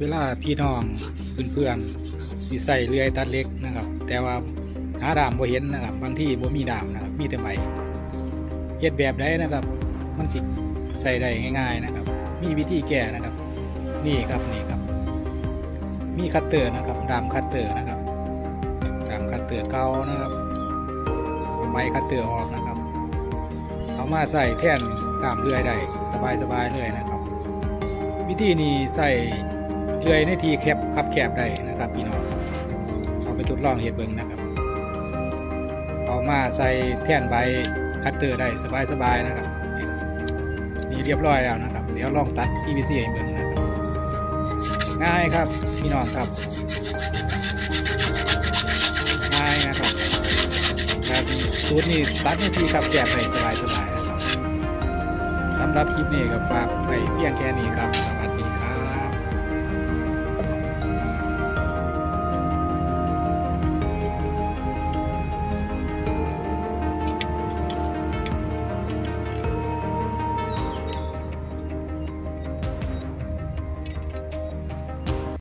เวลาพี่น้องเพื่อนๆสิใส่เลื่อยตัดเล็กนะครับ แต่ว่าหาดามบ่เห็นนะครับบางที่บ่มีดามนะครับมีแต่ใบเฮ็ดแบบใดนะครับ มันสิใส่ได้ง่ายๆนะครับ มีวิธีแก้นะครับ นี่ครับนี่ครับ มีคัตเตอร์นะครับดามคัตเตอร์นะครับดามคัตเตอร์เก่านะครับใบคัตเตอร์ออกนะครับเอามาใส่แท่นดามเลื่อยได้สบายๆเลยนะครับ วิธีนี้ใส่ เลื่อยในทีแคบคับแคบได้นะครับพี่น้องครับเอาไปทดลองเห็ดเบิงนะครับ เอามาใส่แท่นใบคัตเตอร์ได้สบายๆนะครับ นี่เรียบร้อยแล้วนะครับ เดี๋ยวลองตัด PVC ให้เบิงนะครับ ง่ายครับพี่น้องครับง่ายนะครับแบบสูตรนี้ตัดในทีขับแคบได้สบายๆนะครับสำหรับคลิปนี้ก็ฝากไว้เพียงแค่นี้ครับ สวัสดีครับ